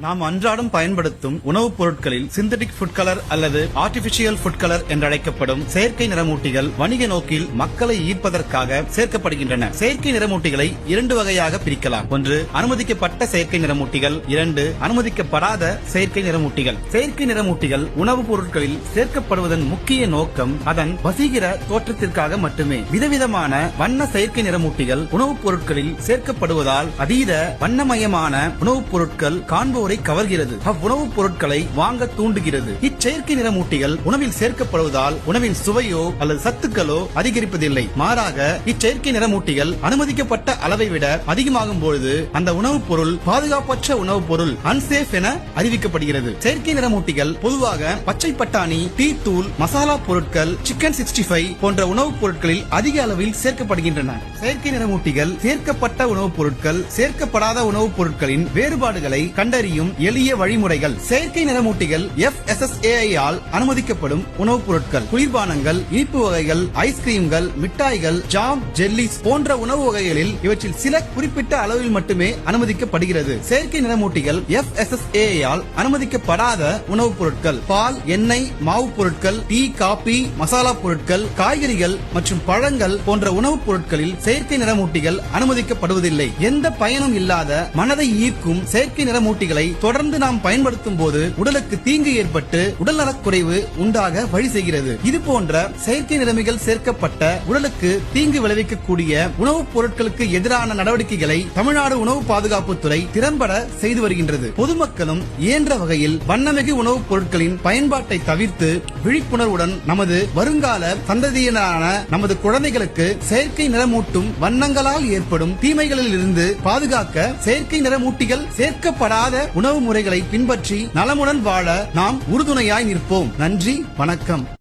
நாம் அன்றாடம் பயன்படுத்தும் உணவுப் பொருட்களில் சிந்தட்டிக் ஃபுட் கலர் அல்லது ஆர்டிபிஷியல் ஃபுட் கலர் என்றழைக்கப்படும் செயற்கை நிறமூட்டிகள் வணிக நோக்கில் மக்களை ஈர்ப்பதற்காக சேர்க்கப்படுகின்றன. செயற்கை நிறமூட்டிகளை இரண்டு வகையாக பிரிக்கலாம். ஒன்று அனுமதிக்கப்பட்ட செயற்கை நிறமூட்டிகள். இரண்டு அனுமதிக்கப்படாத செயற்கை நிறமூட்டிகள். செயற்கை நிறமூட்டிகள் உணவுப் பொருட்களில் சேர்க்கப்படுவதன் முக்கிய நோக்கம் அதன் வசீகிற தோற்றத்திற்காக மட்டுமே. விதவிதமான வண்ண செயற்கை நிறமூட்டிகள் உணவுப் பொருட்களில் சேர்க்கப்படுவதால் அதீத வண்ணமயமான உணவுப் பொருட்கள் காண்போரை கவர்கிறது. அவ்வுணவுப் பொருட்களை வாங்க தூண்டுகிறது. செயற்கை நிறமூட்டிகள் உணவில் சேர்க்கப்படுவதால் உணவின் சுவையோ அல்லது சத்துக்களோ அதிகரிப்பதில்லை. மாறாக இச்செயற்கை நிறமூட்டிகள் அனுமதிக்கப்பட்ட அளவை விட அதிகமாகும் பொழுது அந்த உணவுப் பொருள் பாதுகாப்பற்ற உணவுப் பொருள் அன்சேஃப் என அறிவிக்கப்படுகிறது. செயற்கை நிறமூட்டிகள் பொதுவாக பச்சை பட்டாணி டீ தூள் மசாலா பொருட்கள் சிக்கன் சிக்ஸ்டி ஃபைவ் போன்ற உணவுப் பொருட்களில் அதிக அளவில் சேர்க்கப்படுகின்றன. செயற்கை நிறமூட்டிகள் சேர்க்கப்பட்ட உணவுப் பொருட்கள் சேர்க்கப்படாத உணவுப் பொருட்களின் வேறுபாடுகளை கண்டறியும் எளிய வழிமுறைகள். செயற்கை நிறமூட்டிகள் எஃப் எஸ் எஸ் ஏ ஆல் அனுமதிக்கப்படும் உணவுப் பொருட்கள் குளிர்பானங்கள் இனிப்பு வகைகள் ஐஸ்கிரீம்கள் மிட்டாய்கள் ஜாம் ஜெல்லிஸ் போன்ற உணவு வகைகளில் இவற்றில் சில குறிப்பிட்ட அளவில் மட்டுமே அனுமதிக்கப்படுகிறது. செயற்கை நிறமூட்டிகள் எஃப் எஸ் எஸ் ஆல் அனுமதிக்கப்படாத உணவுப் பொருட்கள் பால் எண்ணெய் மாவு பொருட்கள் டீ காபி மசாலா பொருட்கள் காய்கறிகள் மற்றும் பழங்கள் போன்ற உணவுப் பொருட்களில் செயற்கை நிறமூட்டிகள் அனுமதிக்கப்படுவதில்லை. எந்த பயனும் இல்லாத மனதை ஈர்க்கும் செயற்கை நிறமூட்டிகளை தொடர்ந்து நாம் பயன்படுத்தும் போது உடலுக்கு தீங்கு ஏற்பட்டு உடல்நலக் குறைவு உண்டாக வழி செய்கிறது. இது போன்ற செயற்கை நிலைமைகள் சேர்க்கப்பட்ட உடலுக்கு தீங்கு விளைவிக்கக்கூடிய உணவுப் பொருட்களுக்கு எதிரான நடவடிக்கைகளை தமிழ்நாடு உணவு பாதுகாப்புத்துறை திறம்பட செய்து வருகின்றது. பொதுமக்களும் இயன்ற வகையில் வண்ணமிகு உணவுப் பொருட்களின் பயன்பாட்டை தவிர்த்து விழிப்புணர்வுடன் நமது வருங்கால சந்ததியினரான நமது குழந்தைகளுக்கு செயற்கை நிறமூட்டும் வண்ணங்களால் ஏற்படும் தீமைகளில் இருந்து பாதுகாக்க செயற்கை நிறமூட்டிகள் சேர்க்கப்படாத உணவு முறைகளை பின்பற்றி நலமுடன் வாழ நாம் உறுதுணை உறுதுணையாய் நிற்போம். நன்றி வணக்கம்.